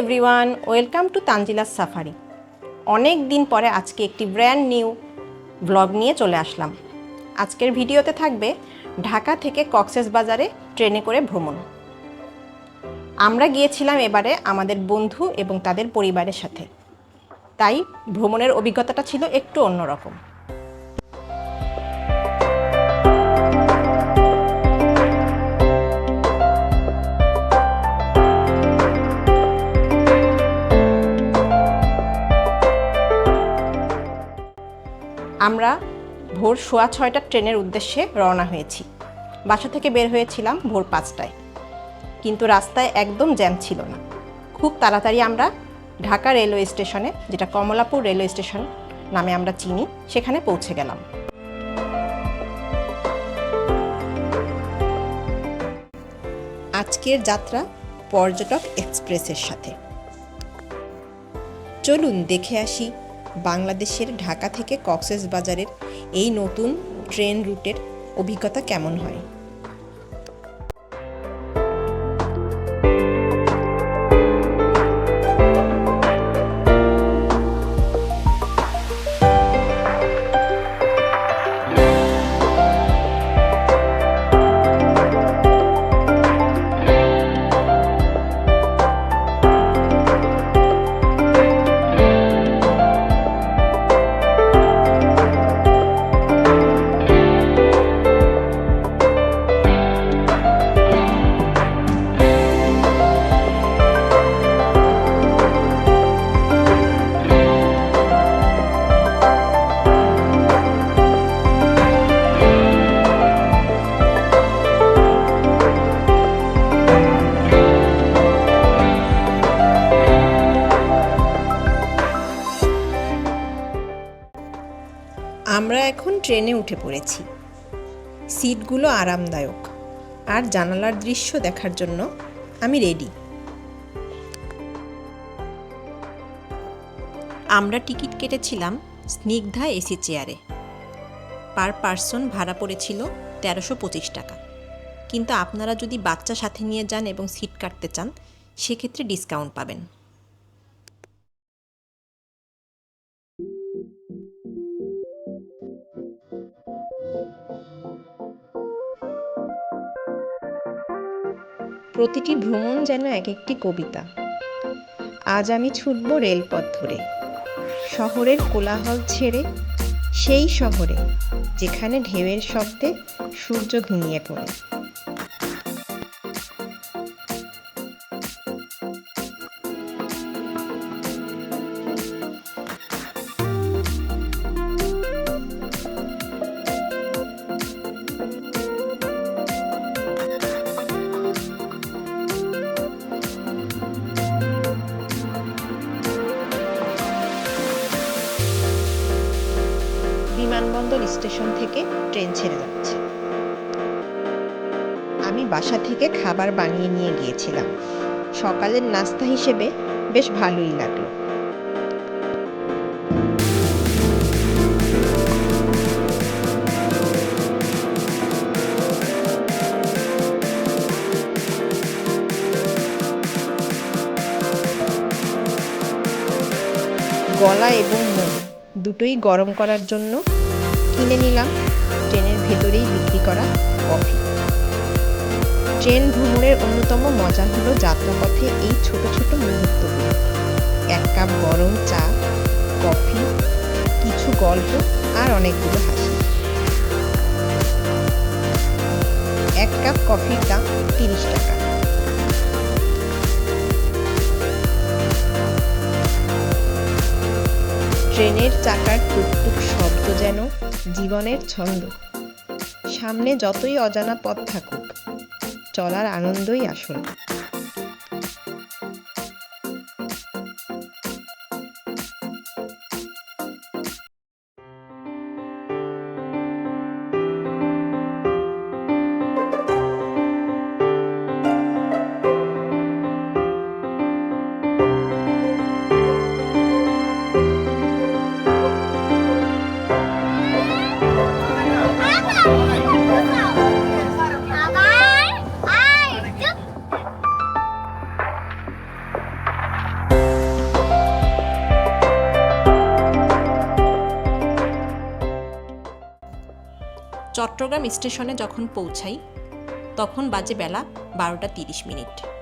Everyone, welcome to Tanzila's safari. অনেক দিন পরে আজকে একটি ব্র্যান্ড নিউ ব্লগ নিয়ে চলে আসলাম। আজকের ভিডিওতে থাকবে ঢাকা থেকে কক্সেস বাজারে ট্রেনে করে ভ্রমণ। আমরা গিয়েছিলাম এবারে আমাদের বন্ধু এবং তাদের পরিবারের সাথে। তাই ভ্রমণের অভিজ্ঞতাটা ছিল একটু অন্যরকম। আমরা ভোর সোয়া ছয়টার ট্রেনের উদ্দেশ্যে রওনা হয়েছি। বাসা থেকে বের হয়েছিলাম ভোর পাঁচটায়। কিন্তু রাস্তায় একদম জ্যাম ছিল না। খুব তাড়াতাড়ি আমরা ঢাকা রেলওয়ে স্টেশনে, যেটা কমলাপুর রেলওয়ে স্টেশন নামে আমরা চিনি, সেখানে পৌঁছে গেলাম। আজকের যাত্রা পর্যটক এক্সপ্রেসের সাথে। চলুন দেখে আসি বাংলাদেশের ঢাকা থেকে কক্সেস বাজারের এই নতুন ট্রেন রুটের অভিজ্ঞতা কেমন হয়? আমরা এখন ট্রেনে উঠে পড়েছি। সিটগুলো আরামদায়ক। আর জানালার দৃশ্য দেখার জন্য আমি রেডি। আমরা টিকিট কেটেছিলাম স্নিগ্ধা এসি চেয়ারে। পার পার্সন ভাড়া পড়েছিল তেরোশো পঁচিশ টাকা। কিন্তু আপনারা যদি বাচ্চা সাথে নিয়ে যান এবং সিট কাটতে চান, সেক্ষেত্রে ডিসকাউন্ট পাবেন। প্রতিটি ভ্রমণ যেন এক একটি কবিতা। আজ আমি ছুটব রেলপথ ধরে, শহরের কোলাহল ছেড়ে সেই শহরে, যেখানে ঢেউয়ের শব্দে সূর্য ঘুমিয়ে পড়ে। স্টেশন থেকে ট্রেন ছেড়ে যাচ্ছে। আমি বাসা থেকে খাবার বানিয়ে নিয়ে গিয়েছিলাম। সকালের নাস্তা হিসেবে বেশ ভালোই লাগল। গলা এবং মন দুটোই গরম করার জন্য কিনে নিলাম। ট্রেনের ভেতরেই বিক্রি করা কফি। ট্রেন ভ্রমণের অন্যতম মজা হলো যাত্রাপথে এই ছোট ছোট মুহূর্তগুলো। এক কাপ গরম চা, কফি, কিছু গল্প আর অনেকগুলো হাসি। এক কাপ কফির দাম তিরিশ টাকা। ট্রেনের চাকার টুকটুক শব্দ যেন জীবনের ছন্দ। সামনে যতই অজানা পথ থাকুক চলার আনন্দই আসল। স্টেশনে যখন পৌঁছাই তখন বাজে বেলা বারোটা তিরিশ মিনিট।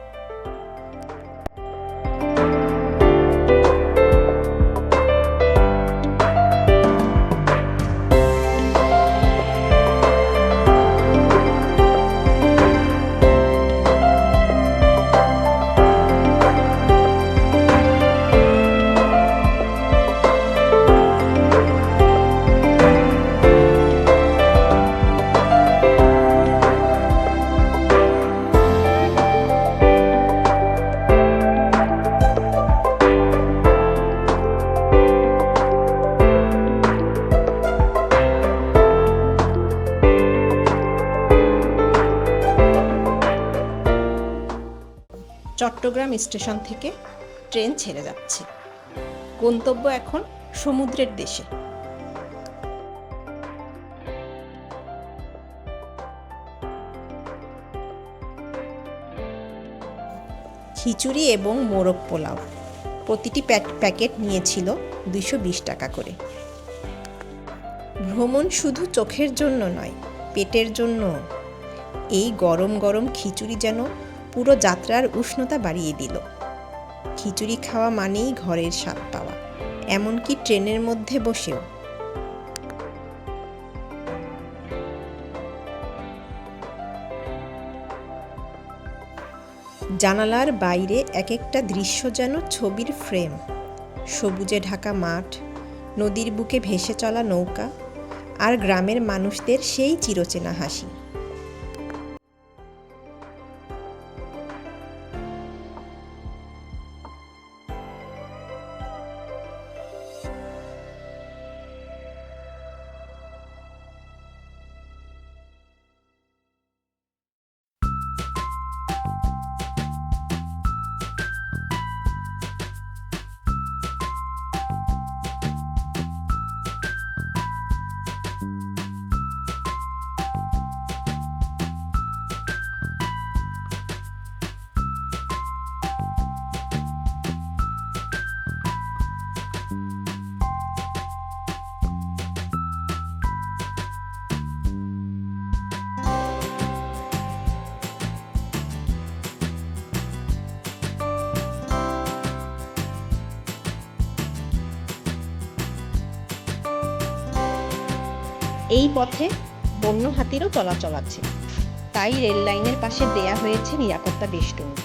চট্টগ্রাম স্টেশন থেকে ট্রেন ছেড়ে যাচ্ছে। গন্তব্য এখন সমুদ্রের দেশে। খিচুড়ি এবং মোরগ পোলাও। প্রতিটি প্যাক- প্যাকেট নিয়েছিল দুইশো বিশ টাকা করে। ভ্রমণ শুধু চোখের জন্য নয়, পেটের জন্য এই গরম গরম খিচুড়ি যেন পুরো যাত্রার উষ্ণতা বাড়িয়ে দিল। খিচুড়ি খাওয়া মানেই ঘরের স্বাদ পাওয়া, এমনকি ট্রেনের মধ্যে বসেও। জানালার বাইরে এক একটা দৃশ্য যেন ছবির ফ্রেম। সবুজে ঢাকা মাঠ, নদীর বুকে ভেসে চলা নৌকা আর গ্রামের মানুষদের সেই চিরচেনা হাসি। এই পথে বন্য হাতিরও চলাচল আছে। তাই রেল লাইনের পাশে দেয়া হয়েছে নিরাপত্তা বেষ্টনী।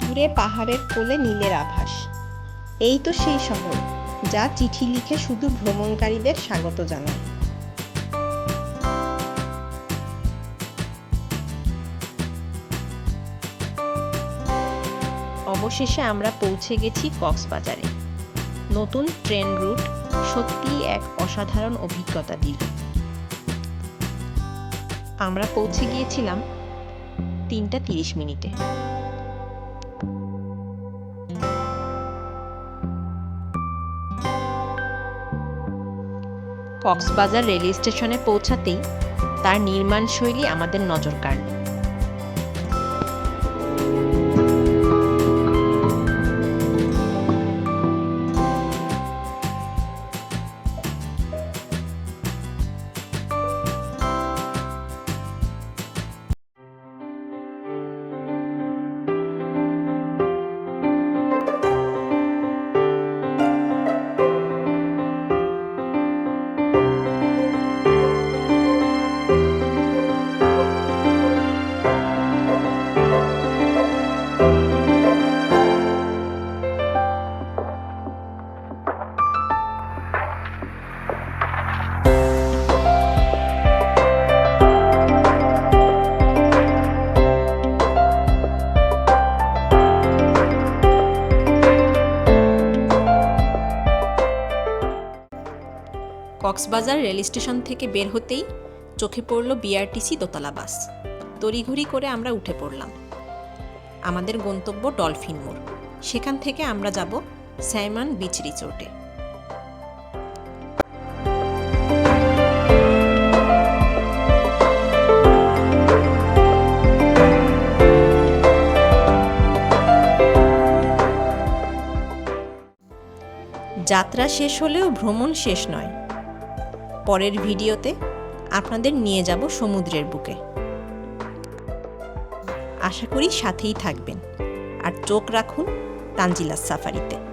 দূরে পাহাড়ের কোলে নীলের আভাস। এই তো সেই শহর যা চিঠি লিখে শুধু ভ্রমণকারীদের স্বাগত জানায়। অবশেষে আমরা পৌঁছে গেছি কক্সবাজারে। নতুন ট্রেন রুট সত্যিই এক অসাধারণ অভিজ্ঞতা দিল। আমরা পৌঁছে গিয়েছিলাম তিনটা তিরিশ মিনিটে। কক্সবাজার রেল স্টেশনে পৌঁছাতেই তার নির্মাণ শৈলী আমাদের নজর কাড়ল। কক্সবাজার রেল স্টেশন থেকে বের হতেই চোখে পড়ল বিআরটিসি দোতলা বাস। তড়িঘড়ি করে আমরা উঠে পড়লাম। আমাদের গন্তব্য ডলফিন মোড়। সেখান থেকে আমরা যাব স্যামান বিচ রিসোর্টে। যাত্রা শেষ হলেও ভ্রমণ শেষ নয়। পরের ভিডিওতে আপনাদের নিয়ে যাব সমুদ্রের বুকে। আশা করি সাথেই থাকবেন। আর চোখ রাখুন তানজিলা সাফারিতে।